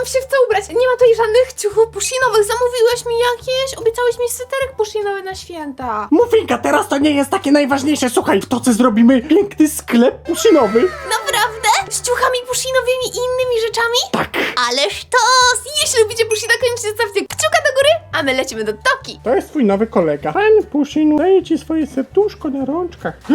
mam się w co ubrać. Nie ma tutaj żadnych ciuchów pushinowych. Zamówiłeś mi jakieś? Obiecałeś mi sweterek pushinowy na święta. Mufinka, teraz to nie jest takie najważniejsze. Słuchaj, w toce zrobimy piękny sklep puszynowy. Naprawdę? Z ciuchami pushinowymi i innymi rzeczami? Tak. Ależ to! Jeśli lubicie pushina, koniecznie zostawcie kciuka do góry, a my lecimy do Toki. To jest twój nowy kolega. Pan Puszin daje ci swoje serduszko na rączkach.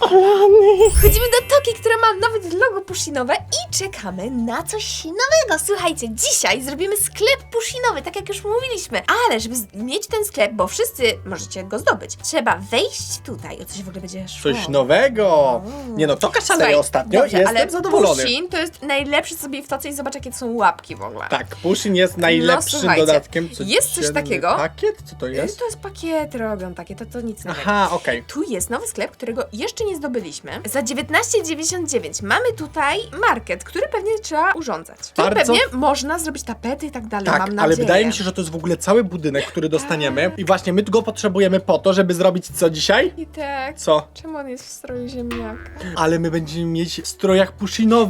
Alany. Wchodzimy do Toki, która ma nawet logo pushinowe i czekamy na coś nowego. Słuchajcie, dzisiaj zrobimy sklep pushinowy, tak jak już mówiliśmy. Ale żeby z- mieć ten sklep, bo wszyscy możecie go zdobyć, trzeba wejść tutaj. O coś w ogóle będzie szło. Coś nowego. Nie no, Toka szaleje Słuchaj, ostatnio. dobrze, Jestem ale zadowolony. To jest najlepszy sobie w toce i zobacz jakie to są łapki w ogóle. Tak, Puszyn jest najlepszym słuchajcie, dodatkiem. jest coś takiego. Pakiet? Co to jest? To jest pakiety robią takie, to, to nic nowego. Aha, okej. Tu jest nowy sklep, którego jeszcze nie zdobyliśmy. Za 19,99 mamy tutaj market, który pewnie trzeba urządzać. Tu Bardzo- pewnie można zrobić tapety i tak dalej, Tak, mam ale nadzieję. wydaje mi się, że to jest w ogóle cały budynek, który dostaniemy. I właśnie my go potrzebujemy po to, żeby zrobić co dzisiaj? I tak. Co? Czemu on jest w stroju ziemniaka? Ale my będziemy mieć w strojach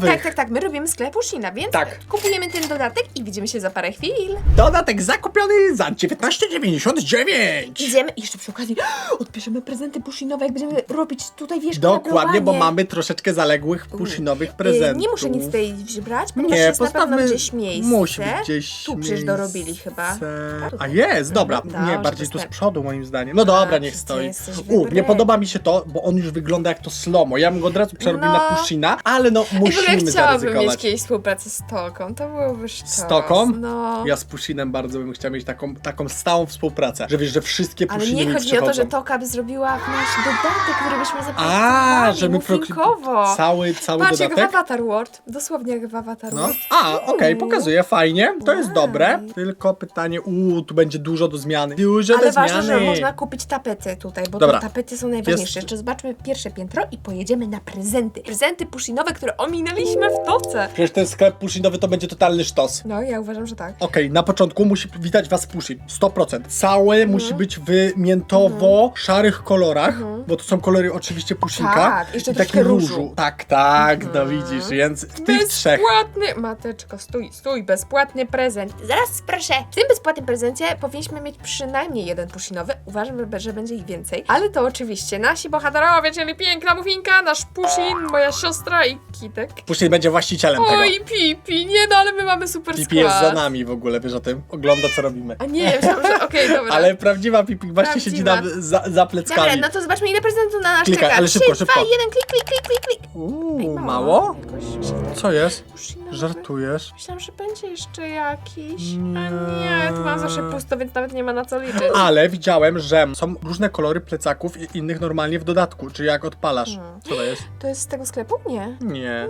Tak, tak, tak, my robimy sklep Ushina, więc Tak. kupujemy ten dodatek i widzimy się za parę chwil. Dodatek zakupiony za 19,99. Idziemy i jeszcze przy okazji odbierzemy prezenty Pushinowe, jak będziemy robić tutaj, wiesz, Dokładnie, bo mamy troszeczkę zaległych puszynowych Y, prezentów. Nie muszę nic tutaj brać, ponieważ Nie, jest na pewno gdzieś miejsce. Musi być gdzieś. Tu przecież miejsce. dorobili chyba. A, jest, dobra. Nie, dobrze, bardziej tu z przodu moim zdaniem. No dobra, A, niech ty stoi. jesteś U, wybredny. nie podoba mi się to, bo on już wygląda jak to slomo. Ja bym go od razu przerobił No. na Pushina, ale no I w ogóle musimy chciałabym mieć zaryzykować. kiedyś współpracę z Toką, to byłoby sztos. Z Toką? No. Ja z Pushinem bardzo bym chciał mieć taką, taką stałą współpracę, że wiesz, że wszystkie Ale Pushiny nie mi chodzi o to, że. Toka by zrobiła nasz dodatek, który byśmy A, zaprezentowali, że my pro- cały, cały Patrz jak w dodatek? Avatar World, dosłownie jak w Avatar No. World. A, okej, Uuu. pokazuje, fajnie, to jest dobre. Tylko pytanie, uuu, tu będzie dużo do zmiany. Dużo Ale do ważne, zmiany. że można kupić tapety tutaj, bo Dobra. te tapety są najważniejsze. Jest- Jeszcze zobaczmy pierwsze piętro i pojedziemy na prezenty. Prezenty pushinowe, które ominęliśmy w toce. Przecież ten sklep Pushinowy to będzie totalny sztos. No, ja uważam, że tak. Okej, na początku musi witać was Pushin, 100%. Całe Mhm. musi być w miętowo-szarych kolorach, bo to są kolory oczywiście Pushinka. Tak, jeszcze I troszkę taki różu. Tak, tak, no Mhm. widzisz, więc w tych trzech. Bezpłatny, mateczko, stój, stój, bezpłatny prezent. Zaraz proszę. W tym bezpłatnym prezencie powinniśmy mieć przynajmniej jeden pushinowy. Uważam, że- że będzie ich więcej. Ale to oczywiście nasi bohaterowie, czyli piękna Mufinka, nasz Pushin, moja siostra i Kitek. Pushin będzie właścicielem tego. Oj, Pipi, nie no, ale my mamy super Pipi skład. jest za nami w ogóle, wiesz o tym? Ogląda co robimy. A nie, myślałam, że okej, dobra. Ale prawdziwa Pipi właśnie Prawdziwa. siedzi na, za, za pleckami. Dobra, no to zobaczmy ile prezentów na nas Klikaj, czeka. ale szybko, 3, szybko. 2, 1, klik, klik, klik, klik, klik. Ej, Uuu, mało? Jakoś Co jest? Żartujesz? Myślałam, że będzie jeszcze jakiś. A nie, tu mam zawsze pusto, więc nawet nie ma na co liczyć. Ale widziałem, że są różne kolory plecaków i innych normalnie w dodatku, czyli jak odpalasz. Hmm. Co to jest? To jest z tego sklepu? Nie. Nie. Nie.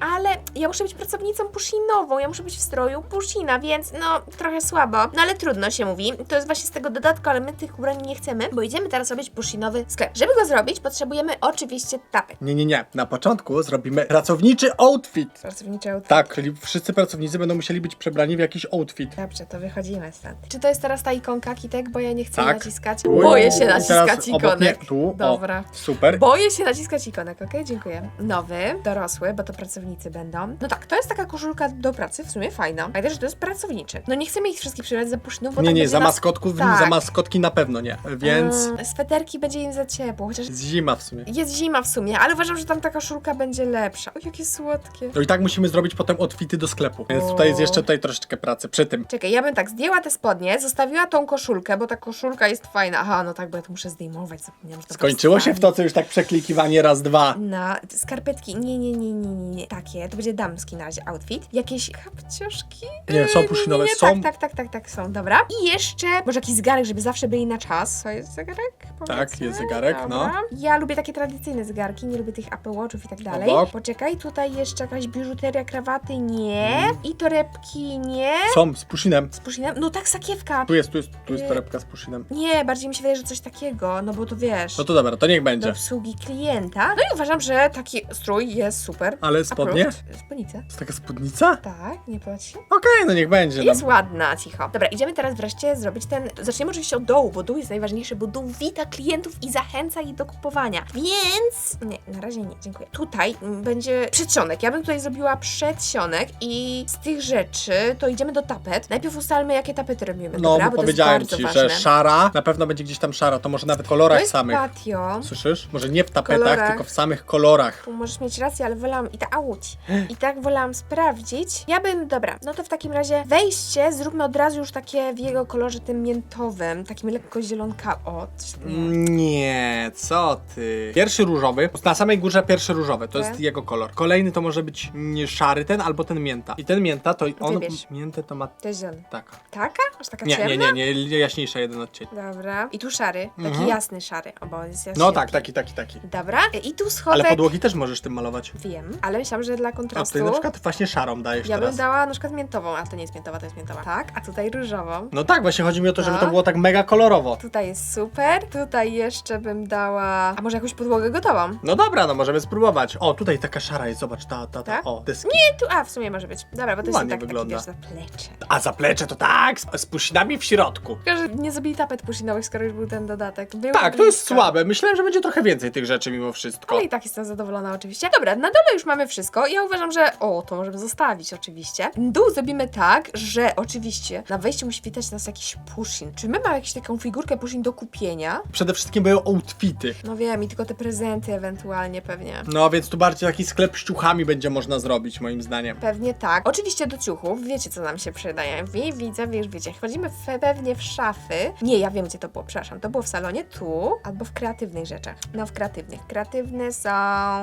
Ale ja muszę być pracownicą pushinową, ja muszę być w stroju pushina, więc no trochę słabo. No ale trudno się mówi. To jest właśnie z tego dodatku, ale my tych ubrań nie chcemy, bo idziemy teraz robić pushinowy sklep. Żeby go zrobić, potrzebujemy oczywiście tapet. Nie, nie, nie. Na początku zrobimy pracowniczy outfit. Pracowniczy outfit. Tak, czyli wszyscy pracownicy będą musieli być przebrani w jakiś outfit. Dobrze, to wychodzimy stąd. Czy to jest teraz ta ikonka, Kitek? Bo ja nie chcę Tak. naciskać. Boję się i teraz naciskać obok mnie- ikonek. Tu, Dobra. O, super. Boję się naciskać ikonek, okej? Dziękuję. Nowy, dorosły, bo to pracownicy będą. No tak, to jest taka koszulka do pracy, w sumie fajna. Pamiętaj, że to jest pracowniczy. No nie chcemy ich wszystkich przybierać za puszynów, bo Nie, tak nie, będzie za nas- maskotków, Tak. za maskotki na pewno nie. Więc Mm, sweterki będzie im za ciepło, chociaż jest zima w sumie. jest zima w sumie, ale uważam, że tam ta koszulka będzie lepsza. O, jakie słodkie. No i tak musimy zrobić potem outfity do sklepu. Więc tutaj jest jeszcze tutaj troszeczkę pracy przy tym. Czekaj, ja bym tak zdjęła te spodnie, zostawiła tą koszulkę, bo ta koszulka jest fajna. Aha, no tak, bo ja to muszę zdejmować, zapomniałam, że to Skończyło się w to. co już tak przeklikiwanie raz, dwa. No, skarpetki, nie, nie, nie, nie, nie, nie, takie, to będzie damski na razie outfit. Jakieś kapcioszki? Nie, są Yy, nie, są. Tak, tak, tak, tak, tak, są, dobra. I jeszcze, może jakiś zegarek, żeby zawsze byli na czas. To jest zegarek? Tak, powiedzmy? jest zegarek, no. Dobra. Ja lubię takie tradycyjne zegarki, nie lubię tych Apple Watchów i tak dalej. Obok. Poczekaj, tutaj jeszcze jakaś biżuteria, krawaty, nie. I torebki, nie. Są, z pushinem. Z puszynem? No tak, sakiewka. Tu jest, tu jest, tu jest Yy. torebka z pushinem. Nie, bardziej mi się wydaje, że coś takiego, no bo to wiesz. No to dobra, to niech do będzie. obsługi klienta. No i uważam, że taki strój jest super. Ale spodnie? Approved. Spódnica. Jest taka spódnica? Tak, nie podoba ci się? Okej, no niech będzie. No. Jest ładna, cicho. Dobra, idziemy teraz wreszcie zrobić ten... Zaczniemy oczywiście od dołu, bo dół jest najważniejszy, bo dół wita klientów i zachęca ich do kupowania. Więc... Nie, na razie nie, dziękuję. Tutaj będzie przedsionek. Ja bym tutaj zrobiła plecionek i z tych rzeczy to idziemy do tapet. Najpierw ustalmy, jakie tapety robimy, No, dobra? bo powiedziałem to ci, jest bardzo że ważne. szara, na pewno będzie gdzieś tam szara, to może nawet w To kolorach jest samych. patio. Słyszysz? Może nie w tapetach, kolorach. tylko w samych kolorach. Tu możesz mieć rację, ale wolałam i tak auć. I tak wolałam sprawdzić. Ja bym, dobra, no to w takim razie wejście zróbmy od razu już takie w jego kolorze tym miętowym, takim lekko zielonka. O, coś- nie. Nie, co ty. Pierwszy różowy, na samej górze pierwszy różowy, to Tak. jest jego kolor. Kolejny to może być nie szary ten, albo ten mięta. I ten mięta to on, Wybierz. miętę to ma To jest zielony. taka. Taka? Aż taka Nie, ciemna? nie, nie, nie, jaśniejsza jeden odcień. Dobra. I tu szary, taki Mhm. jasny szary, o bo jest jasny. No tak, taki, taki, taki. Dobra, i tu schowek. Ale podłogi też możesz tym malować. Wiem, ale myślałam, że dla A kontrastu. ty na przykład właśnie szarą dajesz Ja bym teraz. dała na przykład miętową, a to nie jest miętowa, to jest miętowa. Tak, a tutaj różową. No tak, właśnie chodzi mi o to, żeby No. to było tak mega kolorowo. Tutaj jest super. Tutaj jeszcze bym dała. A może jakąś podłogę gotową? No dobra, no możemy spróbować. O, tutaj taka szara jest, zobacz, ta, ta, ta, Tak? o. Nie, tu. A, w sumie może być. Dobra, bo to jest Ładnie tak, wygląda. taki wiesz, zaplecze. A zaplecze to tak, z, z pusinami w środku. Tylko, że nie zrobili tapet pushinowych, skoro już był ten dodatek. Było Tak, to jest blisko. słabe. Myślałem, że będzie trochę więcej tych rzeczy mimo wszystko. Ale i tak jestem zadowolona oczywiście. Dobra, na dole już mamy wszystko. Ja uważam, że o, to możemy zostawić oczywiście. Dół zrobimy tak, że oczywiście na wejściu musi witać nas jakiś pushin. Czy my mamy jakąś taką figurkę pushin do kupienia? Przede wszystkim były outfity. No wiem, i tylko te prezenty ewentualnie pewnie. No więc tu bardziej taki sklep z ciuchami będzie można zrobić, moim zdaniem. Pewnie tak. Oczywiście do ciuchów, wiecie co nam się przydaje. Wi, widzę, wiesz, wiecie. Wchodzimy w, pewnie w szafy. Nie, ja wiem gdzie to było, przepraszam. To było w salonie, tu, albo w kreatywnych rzeczach. No, w kreatywnych. Kreatywne są...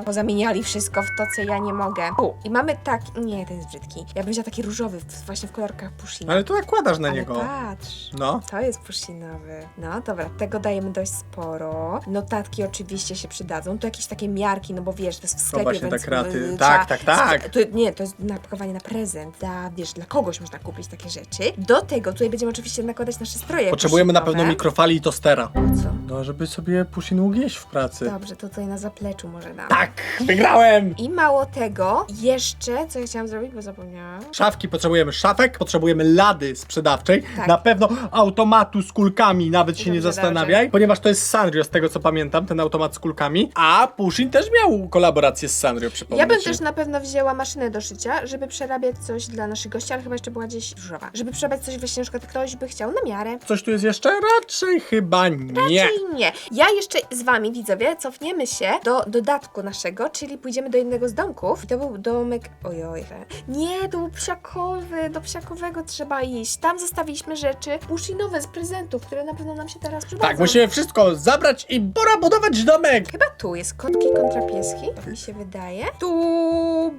Pozamieniali wszystko w to, co ja nie mogę. Tu. I mamy tak... Nie, ten jest brzydki. Ja bym wzięła taki różowy, w- właśnie w kolorkach pushina. Ale tu nakładasz na Ale niego. patrz. No. To jest pushinowy. No dobra, tego dajemy dość sporo. Notatki oczywiście się przydadzą. Tu jakieś takie miarki, no bo wiesz, to jest w sklepie, właśnie więc tak kraty- y, tak, tak, tak. To, nie, to jest napakowanie na prezent. Dla, wiesz, dla kogoś można kupić takie rzeczy. Do tego tutaj będziemy oczywiście nakładać nasze stroje Potrzebujemy na pushinowe. pewno mikrofali i tostera. Co? No, żeby sobie Pusin mógł jeść w pracy. Dobrze, to tutaj na zapleczu może dam. Tak, wygrałem! I mało tego, jeszcze, co ja chciałam zrobić, bo zapomniałam. Szafki, potrzebujemy szafek, potrzebujemy lady sprzedawczej, Tak. na pewno automatu z kulkami, nawet się nie Dobrze, zastanawiaj, dobrze. ponieważ to jest Sanrio, z tego co pamiętam, ten automat z kulkami, a Pushin też miał kolaborację z Sanrio, przypomnę Ja bym ci. też na pewno wzięła maszynę do szycia, żeby przerabiać coś dla naszych gości, ale chyba jeszcze była gdzieś różowa. Żeby przerabiać coś właśnie, na przykład ktoś by chciał na miarę. Coś tu jest jeszcze? Raczej chyba nie. Nie. Ja jeszcze z wami, widzowie, cofniemy się do dodatku naszego, czyli pójdziemy do jednego z domków. I to był domek. Ojoj. Nie, to był psiakowy. Do psiakowego trzeba iść. Tam zostawiliśmy rzeczy pushinowe z prezentów, które na pewno nam się teraz przydadzą. Tak, musimy wszystko zabrać i pora budować domek! Chyba tu jest kotki kontra pieski. Tak mi się wydaje. Tu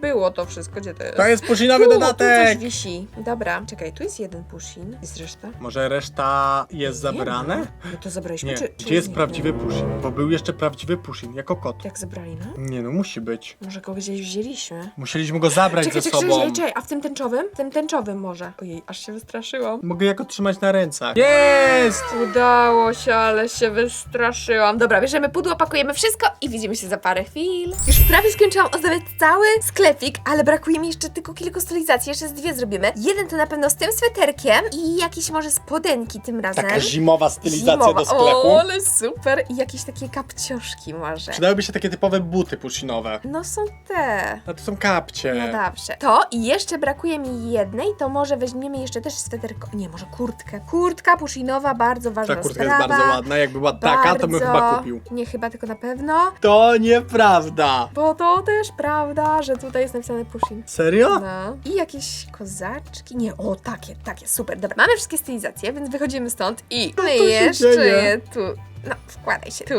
było to wszystko. Gdzie to jest? To jest Pushinowy tu, Tu dodatek! coś wisi. Dobra, czekaj, tu jest jeden pushin. Jest reszta? Może reszta jest zabrane? No to zabraliśmy, Nie. czy, czy Gdzie jest prawdziwy Pushin? Bo był jeszcze prawdziwy Pushin, jako kot. Jak zabrali, no? Nie no, musi być. Może go gdzieś wzięliśmy? Musieliśmy go zabrać Czekaj, ze czekaj, sobą. czekaj, czekaj, a w tym tęczowym? W tym tęczowym może. Ojej, aż się wystraszyłam. Mogę jako trzymać na rękach. Jest! Udało się, ale się wystraszyłam. Dobra, bierzemy pudło, pakujemy wszystko i widzimy się za parę chwil. Już prawie skończyłam ozdabiać cały sklepik, ale brakuje mi jeszcze tylko kilku stylizacji. Jeszcze z dwie zrobimy. Jeden to na pewno z tym sweterkiem i jakieś może spodenki tym razem. Taka zimowa stylizacja Zimowa. do sklepu. O, ale super. I jakieś takie kapcioszki może. Przydałyby się takie typowe buty pushinowe. No są te. A to są kapcie. No dobrze. To i jeszcze brakuje mi jednej, to może weźmiemy jeszcze też sweterko. Nie, może kurtkę. Kurtka pushinowa, bardzo ważna Ta kurtka sprawa. jest bardzo ładna. Jakby była taka, to bym Bardzo- chyba kupił. Nie chyba, tylko na pewno. To nieprawda. Bo to też prawda, że tutaj jest napisane Pushin. Serio? No. I jakieś kozaczki. Nie, o takie, takie, super. Dobra, mamy wszystkie stylizacje, więc wychodzimy stąd i my tu się jeszcze dzieje? je tu. No, wkładaj się tu.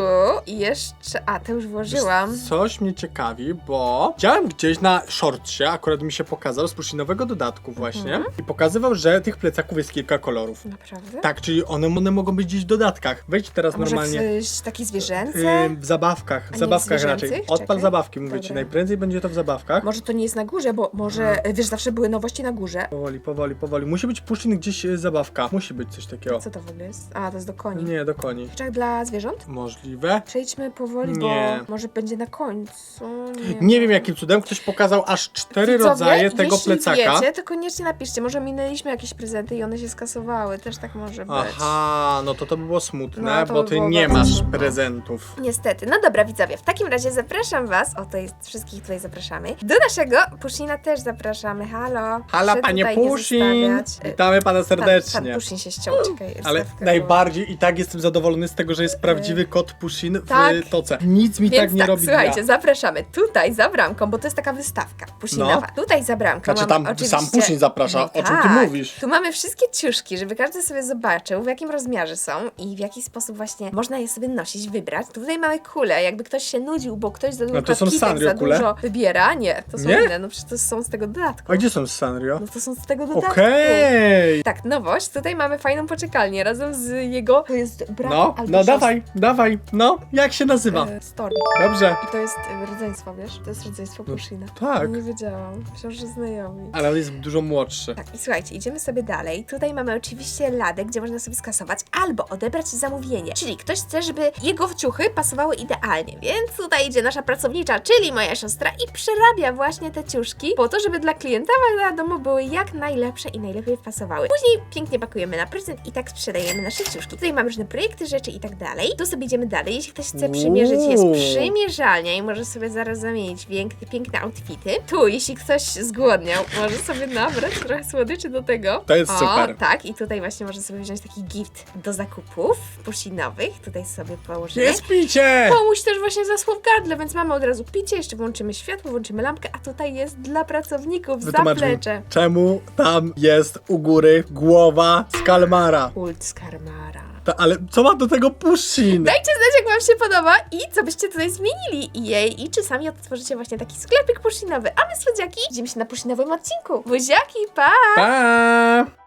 I jeszcze. A, to już włożyłam. Coś mnie ciekawi, bo widziałem gdzieś na shortsie, akurat mi się pokazał z pushinowego dodatku właśnie Mhm. i pokazywał, że tych plecaków jest kilka kolorów. Naprawdę? Tak, czyli one, one mogą być gdzieś w dodatkach. Wejdź teraz A może normalnie. w, takie zwierzęce? Yy, w zabawkach, A w nie zabawkach raczej. zwierzęcych? Odpal Czekaj. zabawki, mówię ci. Dobra. Najprędzej będzie to w zabawkach. Może to nie jest na górze, bo może, Mhm. wiesz, zawsze były nowości na górze. Powoli, powoli, powoli. Musi być pushin gdzieś e, zabawka. Musi być coś takiego. Co to w ogóle jest? A, to jest do koni. Nie, do koni. Czek dla dla zwierząt? Możliwe. Przejdźmy powoli, Nie. bo może będzie na końcu. Nie, Nie wiem jakim cudem ktoś pokazał aż cztery Widzowie, rodzaje tego jeśli plecaka. wiecie, to koniecznie napiszcie. Może minęliśmy jakieś prezenty i one się skasowały. Też tak może być. Aha, no to to by było smutne, No, to bo by ty było nie bardzo masz smutno. prezentów. Niestety. No dobra, widzowie, w takim razie zapraszam was, o to jest wszystkich tutaj zapraszamy. Do naszego Pushina też zapraszamy. Halo. Hala, Proszę panie tutaj nie Pusin! zostawiać. E, Witamy pana Pan, serdecznie. pan Pushin się ściął, czekaj. Ale stawkę najbardziej i tak jestem zadowolony z tego, że jest prawdziwy kot Pusin w Tak. toce. Nic mi Więc tak nie tak, robi słuchajcie, dnia. zapraszamy tutaj za bramką, bo to jest taka wystawka Pushinowa. Tutaj za bramką Znaczy mamy tam oczywiście... sam Pusin zaprasza, No o czym ty tak. mówisz? Tu mamy wszystkie ciuszki, żeby każdy sobie zobaczył, w jakim rozmiarze są i w jaki sposób właśnie można je sobie nosić, wybrać. Tutaj mamy kule, jakby ktoś się nudził, bo ktoś za dużo No to są Sanrio za kule? dużo wybiera. Nie, to są Nie? inne, no przecież to są z tego dodatku. A gdzie są z Sanrio? No to są z tego dodatku. Okej! Tak, nowość. Tutaj mamy fajną poczekalnię razem z jego... To jest brat No, albo no. Dawaj, dawaj. No, jak się nazywa? E, Storm. Dobrze. I to jest e, rodzeństwo, wiesz? To jest rodzeństwo No, Pushina. tak. Nie wiedziałam. Myślałam, że znajomi. Ale on jest dużo młodszy. Tak, i słuchajcie, idziemy sobie dalej. Tutaj mamy oczywiście ladę, gdzie można sobie skasować albo odebrać zamówienie. Czyli ktoś chce, żeby jego ciuchy pasowały idealnie, więc tutaj idzie nasza pracownicza, czyli moja siostra i przerabia właśnie te ciuszki po to, żeby dla klienta wiadomo były jak najlepsze i najlepiej pasowały. Później pięknie pakujemy na prezent i tak sprzedajemy nasze ciuszki. Tutaj mamy różne projekty, rzeczy i tak dalej. Tu sobie idziemy dalej. Jeśli ktoś chce przymierzyć, jest przymierzalnia i może sobie zaraz zamienić piękne, piękne outfity. Tu, jeśli ktoś zgłodniał, może sobie nabrać trochę słodyczy do tego. To jest o, super. tak, i tutaj właśnie może sobie wziąć taki gift do zakupów pushinowych. Tutaj sobie położymy. Jest picie! Pomóż też właśnie zasłów gardle, więc mamy od razu picie, jeszcze włączymy światło, włączymy lampkę, a tutaj jest dla pracowników Wytłumacz mi, zaplecze. czemu tam jest u góry głowa z kalmara? Kult z Karmara. Ta, ale co ma do tego Pusin? Dajcie znać, jak Wam się podoba i co byście tutaj zmienili jej i czy sami otworzycie właśnie taki sklepik pushinowy. A my, słodziaki, widzimy się na pushynowym odcinku. Buziaki, pa! Pa!